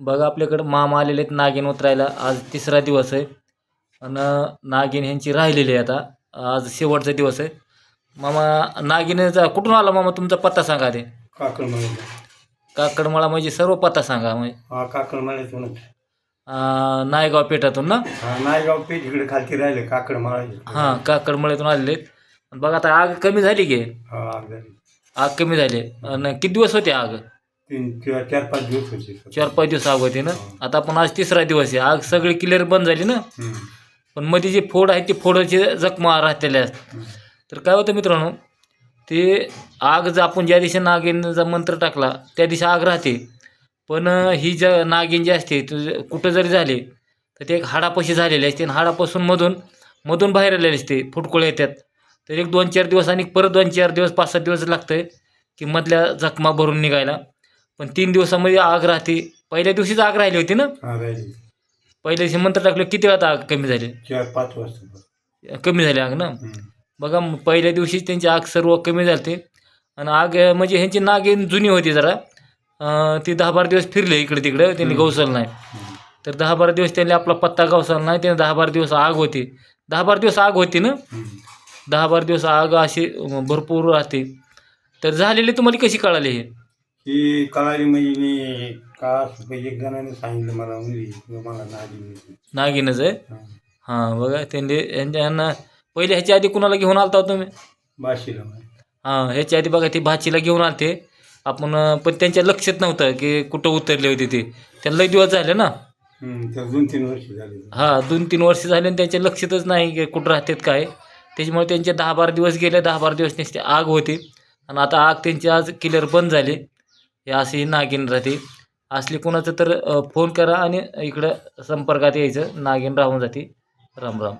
बघा आपल्याकडं मामा आलेले आहेत नागिन उतरायला. आज तिसरा दिवस आहे. आणि नागिन ह्यांची राहिलेली आहे आता. आज शेवटचा दिवस आहे. मामा नागिनेचा कुठून आला मामा तुमचा पत्ता सांगा ते काकड म्हणे काकडमाळा म्हणजे सर्व पत्ता सांगा. म्हणजे हा काकड म्हणायचं अं, नायगाव पेठातून ना? हा नायगाव पेठ इकडे खालती राहिले काकड म्हणायचे हां काकडमळ्यातून आलेले आहेत. आणि बघा आता आग कमी झाली की? हा अगदी आग कमी झाली. आणि किती दिवस होते आग? तीन किंवा चार पाच दिवस होते चार पाच दिवस आग होती ना? आता आपण आज तिसरा दिवस आहे. आग सगळी क्लिअर बंद झाली ना? हम्म. पण मध्ये जे फोड आहे ते फोडाचे जखमा राहतेल्या हम्म. तर काय होतं मित्रांनो ते आग जर आपण ज्या दिवशी नागिनचा मंत्र टाकला त्या दिवशी आग राहते. पण ही ज्या नागिन जी असते ती कुठं जरी झाली तर ते एक हाडापाशी झालेली असते. आणि हाडापासून मधून मधून बाहेर आलेले असते. फुटकुळे येतात. तर एक दोन चार दिवस आणि परत दोन चार दिवस पाच सात दिवस लागतं की मधल्या जखमा भरून निघायला. पण तीन दिवसामध्ये आग राहते. पहिल्या दिवशीच आग राहिली होती ना? राहिले. पहिल्या दिवशी मंत्र टाकलं किती वेळात आग कमी झाली? चार पाच वाजता. कमी झाली आग ना? हम्म. बघा म- पहिल्या दिवशीच त्यांची आग सर्व कमी झाली आणि आग अं, म्हणजे ह्यांची नागिन जुनी होती जरा. अं, ती दहा बारा दिवस फिरले इकडे तिकडे त्यांनी गवसलं नाही. हम्म. तर दहा बारा दिवस त्यांनी आपला पत्ता गवसला नाही त्याने दहा बारा दिवस आग होती. दहा बारा दिवस आग होती ना? हम्म. दहा बारा दिवस आग अशी अं, भरपूर राहते. तर झालेली तुम्हाला कशी कळाली हे? ही कळाली म्हणजे मी का एक जणाने सांगितलं मला मुली मला नाजी नागिनच आहे? हां. बघा त्यांनी यांना पहिले ह्याच्या आधी कुणाला घेऊन आलता हो तुम्ही? बाशीला हां ह्याच्या आधी बघा ती भाचीला घेऊन आलते. आपण पण त्यांच्या लक्षात नव्हतं की कुठं उतरले होते ते. त्यांना लई दिवस झाले ना? हम्म. तर दोन तीन वर्ष झाली. हां दोन तीन वर्ष झाले आणि त्यांच्या लक्षातच नाही की कुठं राहतात काय. त्याच्यामुळे त्यांचे दहा बारा दिवस गेले दहा बारा दिवस त्यांची आग होती. आणि आता आग त्यांची आज क्लिअर बंद झाली. हे अशी नागिन राहते. असली कोणाचं तर फोन करा आणि इकडं संपर्कात यायचं. नागिन राहून जाते. राम राम.